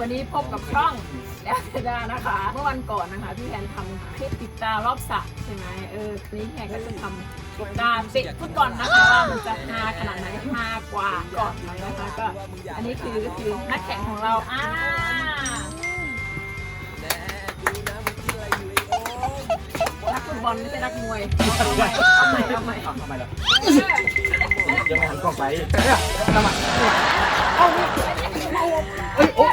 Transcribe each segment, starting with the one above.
วันนี้พบกับช่องแล้วเจดานะคะ เมื่อวันก่อนนะคะพี่แทนทำคลิปติดตารอบสระใช่ไหมเออทีนี้แทนก็จะทำติดตาเตะฟุตบอลนะคะว่ามันจะฮาขนาดไหนฮากว่าก่อนไหมนะคะก็อันนี้คือก็คือนักแข่งของเราอ่านักฟุตบอลไม่ใช่นักมวยเอาใหม่เอาใหม่เอาใหม่ทำไมล่ะเออยังไม่หันกล้องไปเอ้ยโอ้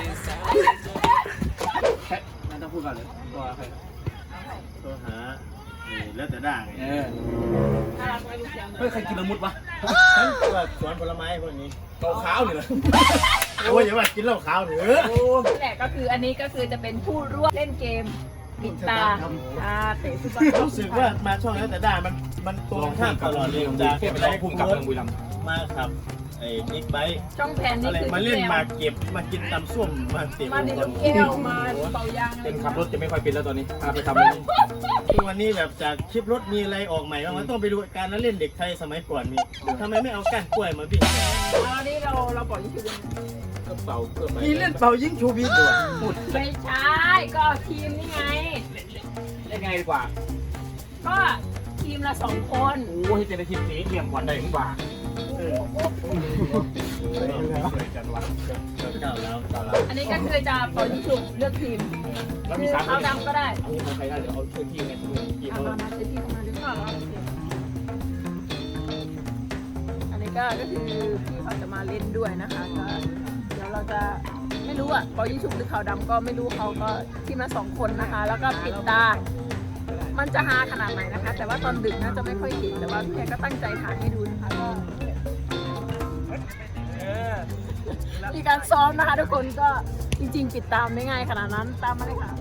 แค่นั่นต้องพูดก่ อนเลยตัวใครตัวหาเออแล้วแต่ด่างเออน่ารักไหมลูกเสียงเฮ้ยใครกินละมุดวะฉันว่าสวนผลไม้พวกนี้เกาขาวนี่เหรอโอ้ยอย่าว่ากินเหล้าขาวเถอะโอ้นั่นแหละก็คืออันนี้ก็คือจะเป็นผู้ร่วมเล่นเกมปิดตาอ่าเตะฟุตบอลรู้สึกว่ามาช่องแล้วแต่ด่างมันมันตรงข้ามตลอดเลยจากเทพเป็นไรภูมิกับเมืองบุรีรัมย์มาขับ ไอ้บิ๊กไบค์ช่องแผนนี่อะไรคือมาเล่นแวมาเก็บมากินตำส้มมาเตะมาในลูกแก้วมาเป่ายางเป็นขับรถจะไม่ค่อยเป็นแล้วตอนนี้พาไปทำอะไรนี่คือวันนี้แบบจากคลิปรถมีอะไรออกใหม่บ้างมันต้องไปดูการเล่นเด็กไทยสมัยก่อนมีทำไมไม่เอาก้านกล้วยมาพี่ตอนนี้เราเราบอกยี่สิบก็เป่าเพื่อไปมีเล่นเป่ายิงชูบีตัวไม่ใช่ก็เอาทีมนี่ไง ได้ไงดีกว่าก็ทีมละสองคน โอ้ยเจนทีมสีเหลี่ยมก่อนได้ถึงบ่ากันวะเก่า อันนี้ก็คือจะเป่ายิงฉุบเลือกทีมคือเอาดำก็ได้อันนี้ของใครได้เดี๋ยวเอาช่วยทีมไงทีมเอาเขามามาเซตที่เข้ามาดีกว่าอันนี้ก็ก็คือพี่เขาจะมาเล่นด้วยนะคะก็เดี๋ยวเราจะไม่รู้อะเป่ายิงฉุบหรือขาวดำก็ไม่รู้เขาก็ทีมละสองคนนะคะ แล้วก็ปิดตา มันจะฮาขนาดไหนนะคะ แต่ว่าตอนดึกน่าจะไม่ค่อยเห็นแต่ว่าพี่แกก็ตั้งใจถ่ายให้ดูนะคะก็ มีการซ้อมนะคะทุกคนก็จริงๆปิดตามไม่ง่ายขนาดนั้นตามมาเลยค่ะ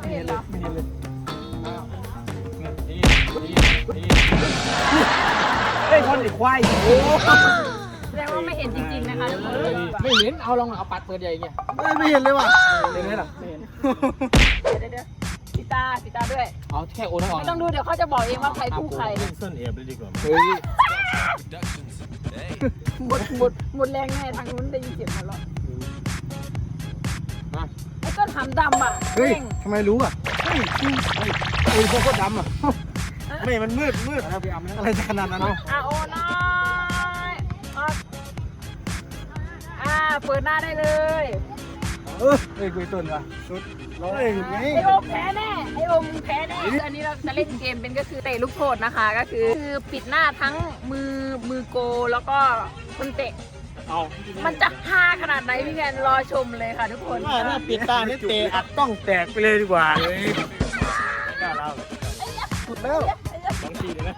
ไม่เห็นเหรอไม่เห็นเลยนี่นี่นี่เฮ้ยคนไอ้ควายแสดงว่าไม่เห็นจริงๆนะคะทุกคนไม่เห็นเอาลองเอาปัดเปิดใหญ่เงี้ยไม่เห็นเลยว่ะเห็นไหมล่ะไม่เห็นเดี๋ยว เดี๋ยวปิดตาปิดตาด้วย เอาแค่โอนให้ออกไม่ต้องดูเดี๋ยวเขาจะบอกเองว่าใครคู่ใคร เล่นส้นเอฟเลยดีกว่าเฮ้ยหมดหมดหมดแรงแน่ทางนู้นได้ยินเสียงมาแล้วมาไอ้ต้นหำดำอะเฮ้ยเร่งทำไมรู้อะเฮ้ยเฮ้ยพวกโคตรดำอะไม่มันมืดมืดเอาไปเอามันอะไรจะขนาดนั้นอะโอ้น้อยอะอ่าเปิดหน้าได้เลย เออเฮ้ยกุยต้นว่ะสุดร้อยไง ไอโอมแพ้แน่ ไอโอมแพ้แน่ อันนี้เราจะเล่นเกมเป็นก็คือเตะลูกโทษนะคะ ก็คือคือปิดหน้าทั้งมือมือโกแล้วก็คนเตะ เอามันจะฮาขนาดไหนพี่แกนรอชมเลยค่ะทุกคนว่าถ้าปิดตาเนี่ยเตะอัดต้องแตกไปเลยดีกว่ากล้าเล่าสุดแล้วสองทีเลยนะ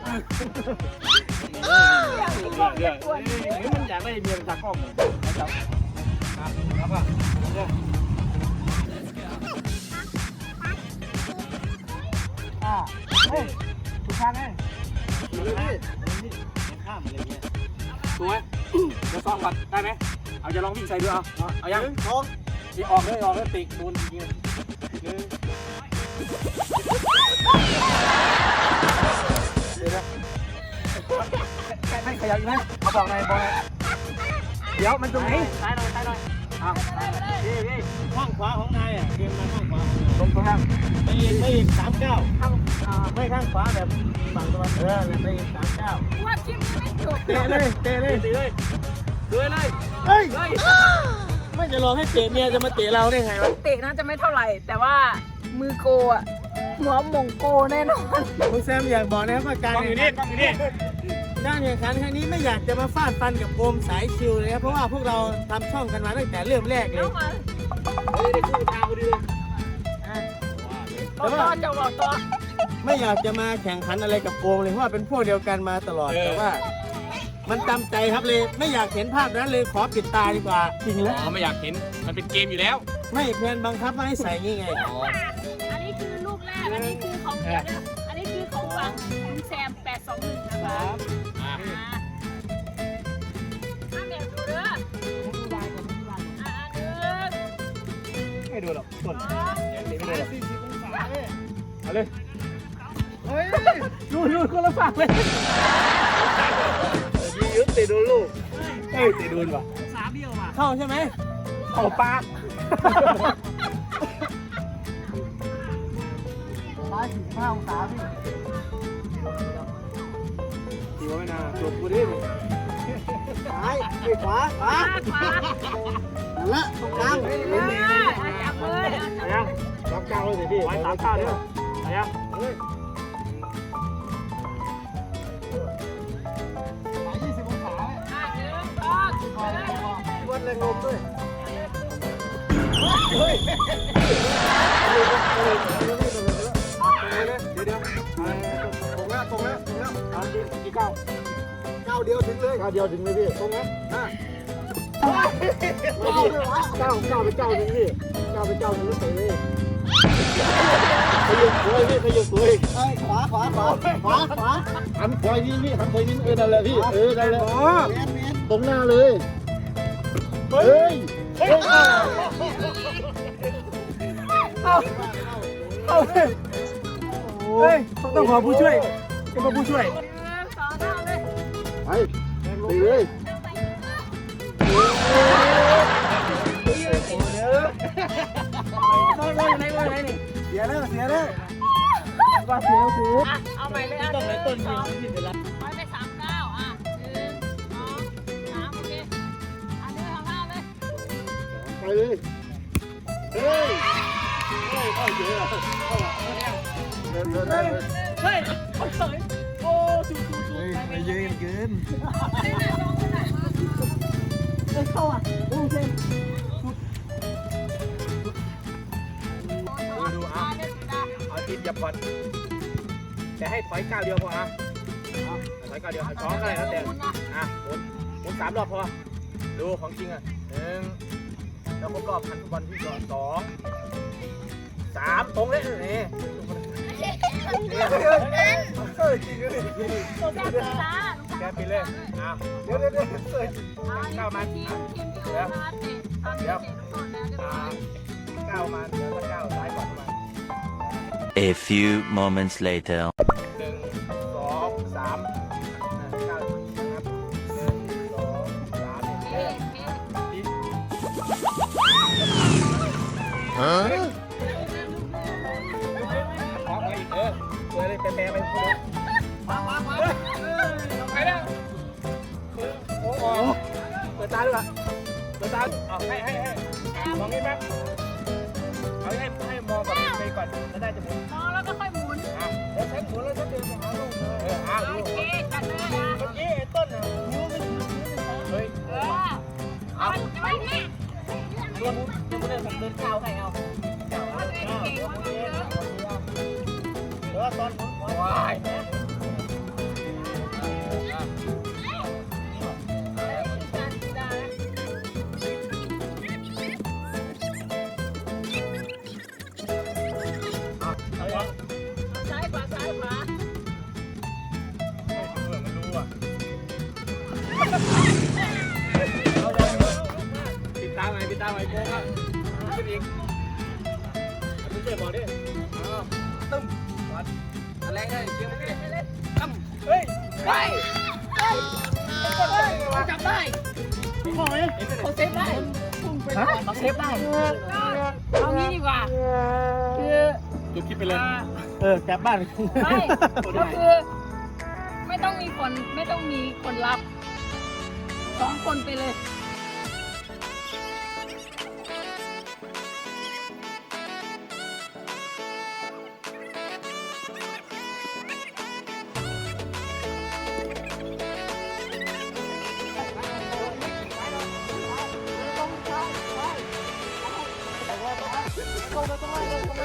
อยากกินของอยากกวนเฮ้ยมันอยากได้เมียจากกล้องเลยนะครับ ครับแล้วก็อ่าเฮ้ยถูกทางไงข้ามอะไรเงี้ยถูกไหมเดี๋ยวซ้อมก่อนได้ไหมเอาจะลองวิ่งใส่ดูเอาเอาเอายังสองที่ออกเลยออกเลยติโดนยิงเลยหนึ่งเดี๋ยวนะแค่ให้ขยับอีกไหมเขาบอกไงบอกไง เดี๋ยวมันตรงไหนซ้ายหน่อยซ้ายหน่อยอ้าวพี่พี่ข้างขวาของนายอะเกมมาข้างขวาตรงตรงนั้นไปอีกไปอีกสามเก้าทำอ่าไม่ข้างขวาแบบฝั่งตะวันเออไปอีกสามเก้าว่าคลิปนี้ไม่จบเตะเลยเตะเลยตีเลยเลยเลยเฮ้ยเฮ้ยไม่จะรอให้เตะเมียจะมาเตะเราได้ไงวะเตะน่าจะไม่เท่าไหร่ แต่ว่ามือโกอะหัวหมงโกแน่นอนคุณแซมอยากบอกนะครับว่าการกล้องอยู่นี่กล้องอยู่นี่ การแข่งขันครั้งนี้ไม่อยากจะมาฟาดฟันกับโอมสายชิวเลยครับเพราะว่าพวกเราทำช่องกันมาตั้งแต่เริ่มแรกเลยเอามาเฮ้ยได้คู่ทางพอดีเลยบอกต่อจะบอกต่อไม่อยากจะมาแข่งขันอะไรกับโอมเลยเพราะว่าเป็นพวกเดียวกันมาตลอดแต่ว่า มันจำใจครับเลย ไม่อยากเห็นภาพนั้นเลยขอปิดตาดีกว่าจริงแล้วอ๋อไม่อยากเห็นมันเป็นเกมอยู่แล้วไม่เพื่อนบังคับมาให้ใส่งี้ไงอ๋ออันนี้คือลูกแรก อันนี้คือของเดี๋ย วนะอังฝั่งคุณแซม821 นะคะอ่าห้าแอบดูเด้ออ่าหนึ่งไม่ดูหรอกต้นไม่ดูหรอกเอาเลยเฮ้ยดูดูคนละฝั่งเลยยืดติดโดนลูกเฮ้ยเตะโดนว่ะสามเดียวว่ะเข้าใช่ไหมเข้าปากร้อยสี่สิบห้าองศาพี่ วไม่นาจบกูดิซ้ายไปขวาขวานั่นละตรงกลางจับเลยไปยังรับก้าเลยสิพี่ไว้สามก้าเดียวไปยังยี่สิบองศาอะหนึ่งสองไปยวัดแรงลมด้วยเดี๋ย กี่เก้าก้าวเดียวถึงเลยเก้าเดียวถึงเลยพี่ตรงนะอะก้าวด้วยวะเก้าเก้าไปเก้าหนึ่งพี่เก้าไปเก้าหนึ่งแล้วเตะเลยขยุกเลยพี่ขยุกเลยเอ้ยขวาขวาขวาขวาขวาหันควายนี่พี่หันควายนี่เออนั่นแหละพี่เออนั่นแหละเมนเมนตรงหน้าเลยเฮ้ยเฮ้ยเฮ้ยต้องขอผู้ช่วยต้องขอผู้ช่วย ไปตีเลยเสียแล้วเสียแล้วว่าเสียแล้วเสียอะเอาใหม่เลยอะหนึ่งสองไปไปสามเก้าอะหนึ่งสองสามโอเคอะหนึ่งสองสามเลยไปเลยเฮ้ยเฮ้ยเข้าเยอะเดินเดินเดินเฮ้ยเขาเฉย เยอะเกินเข้าอะโอเคดูอะเอาติดยับก่อนแต่ให้ถอยก้าวเดียวพออะถอยก้าวเดียวช้อนอะไรแล้วแต่อะหมุนหมุนสามรอบพอ ดูของจริงอะหนึ่งแล้วครบรอบพันฟุตบอลที่สองสามตรงเลยนี่ เออจริงเลยแก้ปีตาแกปิดเลยอะเดี๋ยวเดี๋ยวเดี๋ยวเข้ามาทีมทีมที่มาเตะตอนนี้เตะก่อนแล้วเดี๋ยวอ่าก้าวมาเดี๋ยวถ้าก้าวซ้ายก่อนมา A few moments later. หนึ่งสองสามก้าวนะครับหนึ่งสองสามเอ๊ะเอ๊ะเอ๊ะ ดตาด้วยเปิดตาเอาให้ให้ให้มองนี่มั้ยเอาให้ให้มองแบบไปก่อนแล้วได้จะหมุนมองแล้วก็ค่อยหมุนอะแล้วฉันหมุนแล้วฉันเดินไปหาลูกเลยเอออะดูโอเคจัดเลยอะเมื่อกี้ไอ้ต้นน่ะเฮ้ยเออเอาไปนี่รวมยังไม่ได้ผมเดินก้าวให้เอาก้าวเอาก้าวเดี๋ยวตอนวายการ อีกคุณเจ๊บอกดิตึ้มวัดอะไรได้เชียงพี่ตั้มเฮ้ยไปจับได้เขาเซฟได้เขาเซฟได้เอางี้ดีกว่าคือจุดคิดไปเลยเออแกลับบ้านไม่ก็คือไม่ต้องมีคนไม่ต้องมีคนรับสองคนไปเลย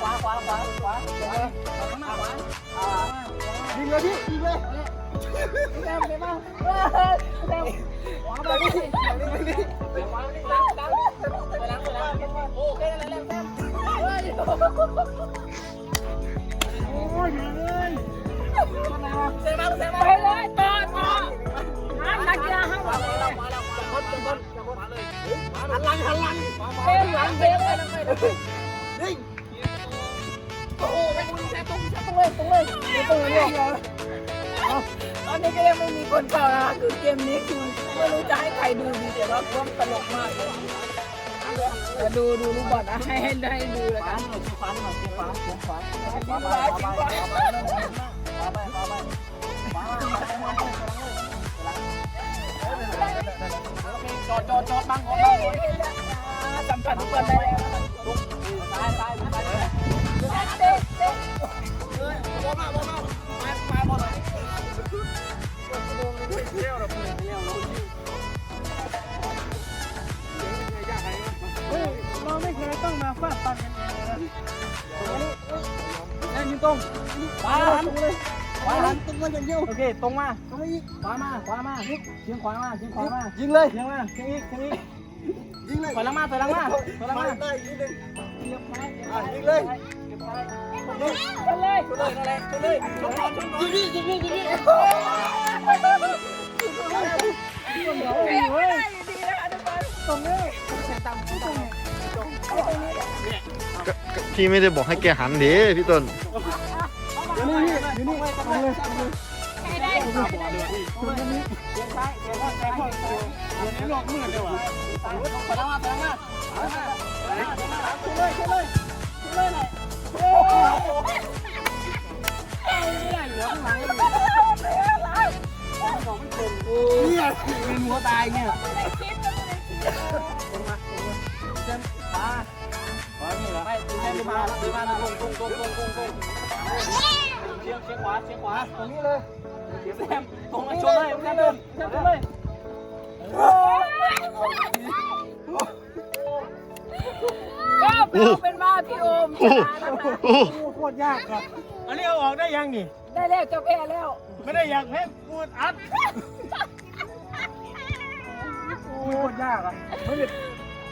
ขวาขวาขวาขวาขวาขวายิงเลยพี่ยิงเลยพี่แอมไปบ้างเร็ววางไปดิวางไปดิล้างล้างไปล้างไปล้างโอ้เร็วเร็วเร็วเร็วเฮ้ยโอ้ยเลยเซมาเซมาไปเลยต่อต่อหันนักกีฬาห้างหลังเลยหันหลังหันหลังเบลหลังเบลไปเลยไปเลย โอ้โหไปตรงแซ่ตรงแซ่ตรงเลยตรงเลยตรงเลยตอนนี้ก็ยังไม่มีคนเข้านะคือเกมนี้คือไม่รู้จะให้ใครดูดีแต่ว่าควมตลกมากเลยจะดูดูลูกบอลนะให้ให้ได้ดูแล้วกันชี้ฟ้าหน่อยชี้ฟ้าชี้ฟ้าฟ้าฟ้าฟ้าฟ้าไปไปไปจอดจอดจอดบังก่อนบังก่อนสัมผัสทุกคนได้แล้วตายตายตายเด็กเด็กบ่มาบ่มามามาบ่เลยเลี้ยวเราเลี้ยวเรา เราไม่เคยต้องมาฟาดฟันกันเองเลยนั่นยิงตรงขวาหันเลยขวาหันตรงมาอย่างเดียว โอเค ตรงมา ตรงมาอีก ขวามา ขวามาเฉียงขวามาเฉียงขวามา ยิงเลยเฉียงมาเฉียงอีกเฉียงอีกยิงเลยถอยหลังมาถอยหลังมาถอยหลังมาได้ยิงเลยยิงเลยไป เลยชนเลยนั่นแหละชนเลยชนก่อนชนก่อนยิงยิงยิงยิงเฮ้ยเฮ้ยดีนะคะทุกคนตรงนี้ตามตรงนี้พี่ไม่ได้บอกให้แกหันเด้พี่ต้นอยู่นี่อยู่นี่ตรงเลยให้ได้ตรงนี้ตรงนี้เลี้ยงซ้ายเลี้ยงขวาเลี้ยงขวาเลี้ยงหลอกมือเลยว่ะถอยหลังมาถอยหลังมาถอยหลังมาชนเลยชนเลยชนเลยหน่อยโอ้โหไม่ได้เหลือข้า เลยเนี่ยเป็นหัวตายเนี่ยลงมามาเส้นขวาขวานี่เหรอไม่ให้ดูมาดูมาตรงตรงตรงตรงตรงตรงเชียงเชียงขวาเชียงขวาตรงนี้เลยเชียงแซมตรงมาชนเลยแซมเดินแซมชนเลยก็เป็นว่าพี่โอมชนะนะคะ ตรยากครับอันนี้เอาออกได้ยังนี่ ได้แล้วเจ้าแพ้แล้ว ไม่ได้อยากให้กูอัดโคตรยากอะไม่ได้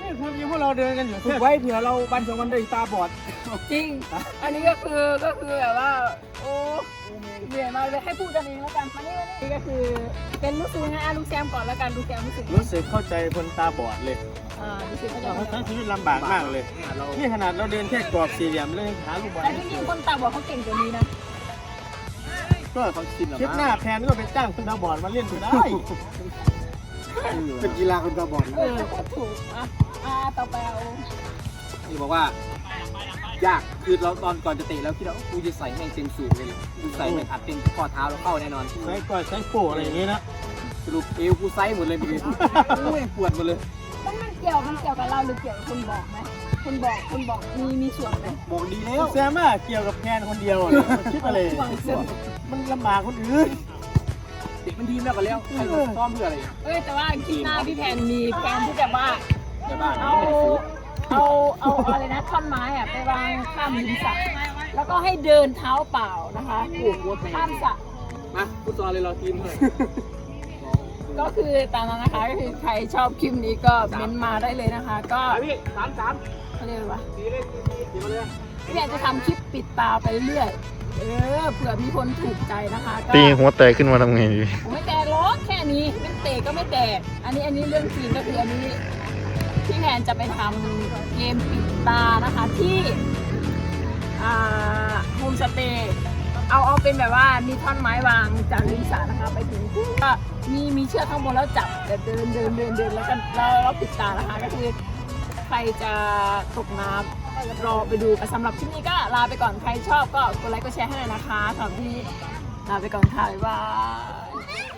นี่พวกนี้พวกเราเดินกันอยู่ฝึกไว้เผื่อเราบันสองวันได้ตาบอด จริง อันนี้ก็คือก็คือแบบว่า โอ้เหนื่อยมากเลยให้พูดกันเองแล้วกันมานี่มานี่ก็คือเป็นรู้สึกยังไงอะลูกแซมก่อนแล้วกันลูกแซมรู้สึกยังไงรู้สึกเข้าใจคนตาบอดเลย อ่ารู้สึกเขาจะเราทั้งชีวิตลำบากมากเลย นี่ขนาดเราเดินแค่กรอบสี่เหลี่ยมเลยหาลูกบอลแต่จริงๆคนตาบอดเขาเก่งกว่านี้นะ ก็คลิปหน้าแพนก็ไปจ้างคนตาบอดมาเล่นก็ได้ เป็นกีฬาคนตาบอดเออก็ถูก อะ อ่าต่อไปเอานี่บอกว่า ยากคือเราตอนก่อนจะเตะเราคิดว่ากูจะใส่แม่งเต็มสูงเลยกูใส่แม่งอัดเต็มข้อเท้าแล้วเข้าแน่นอนใช้ก่อยใช้โป้อะไรอย่างนี้นะ สรุปเอวกูไซส์หมดเลยพี่กูแม่งปวดหมดเลยต้องมัน เกี่ยวมันเกี่ยวกับเราหรือเกี่ยวกับคนบอกไหมคนบอกคนบอกมีมีส่วนไหมบอกดีแล้วแซมว่าเกี่ยวกับแพนคนเดียวเลยมันคิดอะไรมันลำบากคนอื่นเด็กมันทีมแล้วก็แล้วใครจะซ้อมเพื่ออะไรเอ้ยแต่ว่าคลิปหน้าพี่แพนมีแพนที่จะว่าแต่บ้านเอาเอาเอาอะไรนะท่อนไม้อะไปวางข้ามริมสระแล้วก็ให้เดินเท้าเปล่านะคะข้ามสระมาฟุตซอลเลยเราทีมเท่าไหร่ ก็คือตามนั้นนะคะก็คือใครชอบคลิปนี้ก็เม้นต์มาได้เลยนะคะ ก็ไปพี่สามสามเขาเรียกว่าสี่เลยสี่มาเลยพี่แพนจะทำคลิปปิดตาไปเรื่อยเออเผื่อมีคนถูกใจนะคะก็ ตีหัวแตกขึ้นมาทำไงดีผมไม่แตกหรอกแค่นี้ไม่เตะก็ไม่แตก อันนี้อันนี้เรื่องจริงก็คืออันนี้พี่แพนจะไปทำเกมปิดตานะคะที่อ่าโฮมสเตย์ เอาเอาเป็นแบบว่ามีท่อนไม้วางจากริมสระนะคะไปถึงก็มีมีเชือกข้างบนแล้วจับแต่เดินเดินเดินเดินแล้วก็แล้วแล้วปิดตานะคะก็คือใครจะตกน้ำรอไปดูแต่สำหรับคลิปนี้ก็ลาไปก่อนใครชอบก็กดไลค์กดแชร์ให้หน่อยนะคะสำหรับที่ลาไปก่อนค่ะบ๊ายบาย